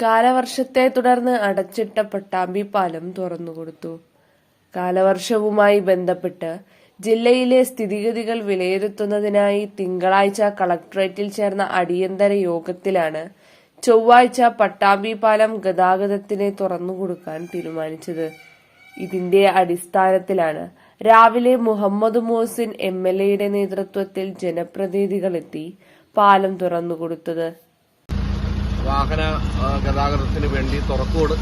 കാലവർഷത്തെ തുടർന്ന് അടച്ചിട്ട പട്ടാമ്പി പാലം തുറന്നുകൊടുത്തു കാലവർഷവുമായി ബന്ധപ്പെട്ട് ജില്ലയിലെ സ്ഥിതിഗതികൾ വിലയിരുത്തുന്നതിനായി തിങ്കളാഴ്ച കളക്ടറേറ്റിൽ ചേർന്ന അടിയന്തര യോഗത്തിലാണ് ചൊവ്വാഴ്ച പട്ടാമ്പി പാലം ഗതാഗതത്തിന് തുറന്നുകൊടുക്കാൻ തീരുമാനിച്ചത്. ഇതിന്റെ അടിസ്ഥാനത്തിലാണ് രാവിലെ മുഹമ്മദ് മോസിൻ എം എൽ എയുടെ നേതൃത്വത്തിൽ ജനപ്രതിനിധികളെത്തി പാലം തുറന്നുകൊടുത്തത് വാഹന ഗതാഗതത്തിന് വേണ്ടി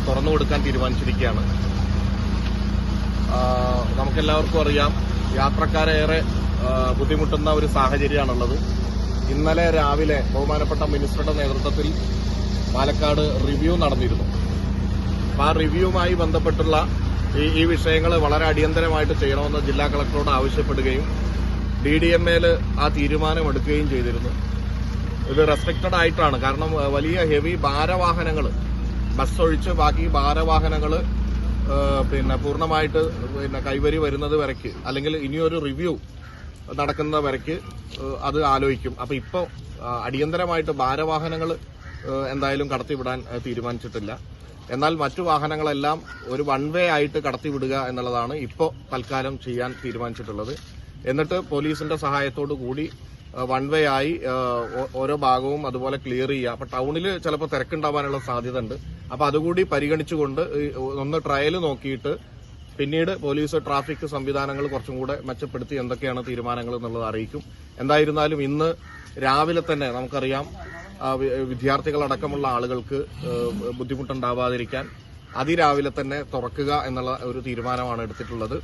തുറന്നു കൊടുക്കാൻ തീരുമാനിച്ചിരിക്കുകയാണ്. നമുക്കെല്ലാവർക്കും അറിയാം യാത്രക്കാരേറെ ബുദ്ധിമുട്ടുന്ന ഒരു സാഹചര്യമാണുള്ളത്. ഇന്നലെ രാവിലെ ബഹുമാനപ്പെട്ട മിനിസ്റ്ററുടെ നേതൃത്വത്തിൽ പാലക്കാട് റിവ്യൂ നടന്നിരുന്നു. ആ റിവ്യൂവുമായി ബന്ധപ്പെട്ടുള്ള ഈ ഈ വിഷയങ്ങൾ വളരെ അടിയന്തരമായിട്ട് ചെയ്യണമെന്ന് ജില്ലാ കളക്ടറോട് ആവശ്യപ്പെടുകയും ഡി ഡി എം എയിൽ ആ തീരുമാനമെടുക്കുകയും ചെയ്തിരുന്നു. ഇത് റെസ്ട്രിക്റ്റഡ് ആയിട്ടാണ്. കാരണം വലിയ ഹെവി ഭാരവാഹനങ്ങൾ ബസ് ഒഴിച്ച് ബാക്കി ഭാരവാഹനങ്ങൾ പിന്നെ പൂർണമായിട്ട് പിന്നെ കൈവരി വരുന്നത് വരയ്ക്ക്. അല്ലെങ്കിൽ ഇനിയൊരു റിവ്യൂ നടക്കുന്ന വരയ്ക്ക് അത് ആലോചിക്കും. അപ്പോൾ ഇപ്പോൾ അടിയന്തരമായിട്ട് ഭാരവാഹനങ്ങൾ എന്തായാലും കടത്തിവിടാൻ തീരുമാനിച്ചിട്ടില്ല. എന്നാൽ മറ്റു വാഹനങ്ങളെല്ലാം ഒരു വൺ വേ ആയിട്ട് കടത്തിവിടുക എന്നുള്ളതാണ് ഇപ്പോൾ തൽക്കാലം ചെയ്യാൻ തീരുമാനിച്ചിട്ടുള്ളത്. എന്നിട്ട് പോലീസിന്റെ സഹായത്തോടു കൂടി വൺ വേ ആയി ഓരോ ഭാഗവും അതുപോലെ ക്ലിയർ ചെയ്യുക. അപ്പൊ ടൗണിൽ ചിലപ്പോൾ തിരക്കുണ്ടാവാനുള്ള സാധ്യത ഉണ്ട് അപ്പൊ അതുകൂടി പരിഗണിച്ചുകൊണ്ട് ഒന്ന് ട്രയൽ നോക്കിയിട്ട് പിന്നീട് പോലീസ് ട്രാഫിക് സംവിധാനങ്ങൾ കുറച്ചും കൂടെ മെച്ചപ്പെടുത്തി എന്തൊക്കെയാണ് തീരുമാനങ്ങൾ എന്നുള്ളത് അറിയിക്കും. എന്തായിരുന്നാലും ഇന്ന് രാവിലെ തന്നെ നമുക്കറിയാം വിദ്യാർത്ഥികളടക്കമുള്ള ആളുകൾക്ക് ബുദ്ധിമുട്ടുണ്ടാവാതിരിക്കാൻ അതിരാവിലെ തന്നെ തുറക്കുക എന്നുള്ള ഒരു തീരുമാനമാണ് എടുത്തിട്ടുള്ളത്.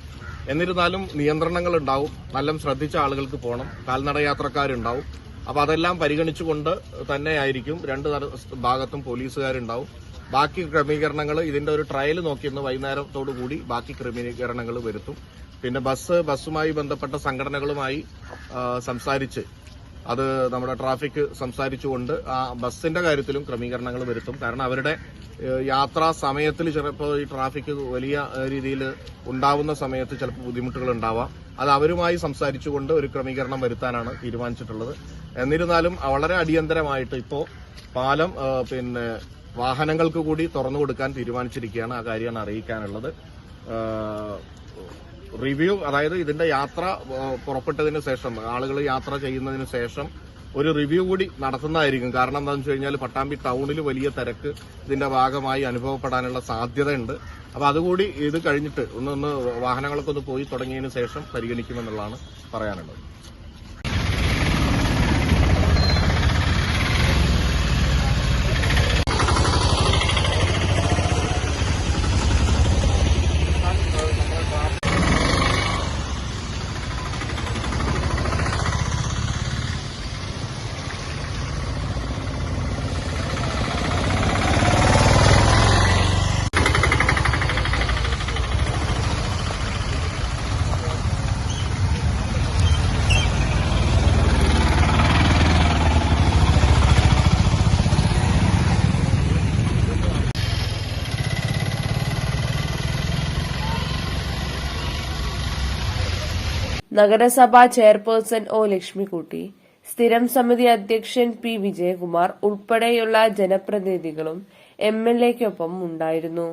എന്നിരുന്നാലും നിയന്ത്രണങ്ങൾ ഉണ്ടാവും നല്ല ശ്രദ്ധിച്ച ആളുകൾക്ക് പോകണം കാൽനട യാത്രക്കാരുണ്ടാവും അപ്പൊ അതെല്ലാം പരിഗണിച്ചുകൊണ്ട് തന്നെയായിരിക്കും രണ്ട് ഭാഗത്തും പോലീസുകാരുണ്ടാവും. ബാക്കി ക്രമീകരണങ്ങൾ ഇതിന്റെ ഒരു ട്രയൽ നോക്കിയെന്ന് വൈകുന്നേരത്തോടു കൂടി ബാക്കി ക്രമീകരണങ്ങൾ വരുത്തും. പിന്നെ ബസ് ബസ്സുമായി ബന്ധപ്പെട്ട സംഘടനകളുമായി സംസാരിച്ച് അത് നമ്മുടെ ട്രാഫിക് സംസാരിച്ചുകൊണ്ട് ആ ബസ്സിന്റെ കാര്യത്തിലും ക്രമീകരണങ്ങൾ വരുത്തും. കാരണം അവരുടെ യാത്രാ സമയത്തിൽ ചിലപ്പോൾ ഈ ട്രാഫിക് വലിയ രീതിയിൽ ഉണ്ടാവുന്ന സമയത്ത് ചിലപ്പോൾ ബുദ്ധിമുട്ടുകൾ ഉണ്ടാവാം. അത് അവരുമായി സംസാരിച്ചുകൊണ്ട് ഒരു ക്രമീകരണം വരുത്താനാണ് തീരുമാനിച്ചിട്ടുള്ളത്. എന്നിരുന്നാലും വളരെ അടിയന്തരമായിട്ട് ഇപ്പോൾ പാലം പിന്നെ വാഹനങ്ങൾക്ക് കൂടി തുറന്നു കൊടുക്കാൻ തീരുമാനിച്ചിരിക്കുകയാണ് ആ കാര്യമാണ് അറിയിക്കാനുള്ളത്. റിവ്യൂ അതായത് ഇതിന്റെ യാത്ര പുറപ്പെട്ടതിന് ശേഷം ആളുകൾ യാത്ര ചെയ്യുന്നതിന് ശേഷം ഒരു റിവ്യൂ കൂടി നടത്തുന്നതായിരിക്കും. കാരണം എന്താണെന്ന് വെച്ച് കഴിഞ്ഞാൽ പട്ടാമ്പി ടൗണിൽ വലിയ തിരക്ക് ഇതിന്റെ ഭാഗമായി അനുഭവപ്പെടാനുള്ള സാധ്യതയുണ്ട്. അപ്പൊ അതുകൂടി ഇത് കഴിഞ്ഞിട്ട് ഒന്ന് വാഹനങ്ങളൊക്കെ ഒന്ന് പോയി തുടങ്ങിയതിന് ശേഷം പരിഗണിക്കുമെന്നുള്ളതാണ് പറയാനുള്ളത്. നഗരസഭാ ചെയർപേഴ്സൺ ഒ ലക്ഷ്മിക്കുട്ടി സ്ഥിരം സമിതി അധ്യക്ഷൻ പി വിജയകുമാർ ഉൾപ്പെടെയുള്ള ജനപ്രതിനിധികളും എം എൽ എക്കൊപ്പം ഉണ്ടായിരുന്നു.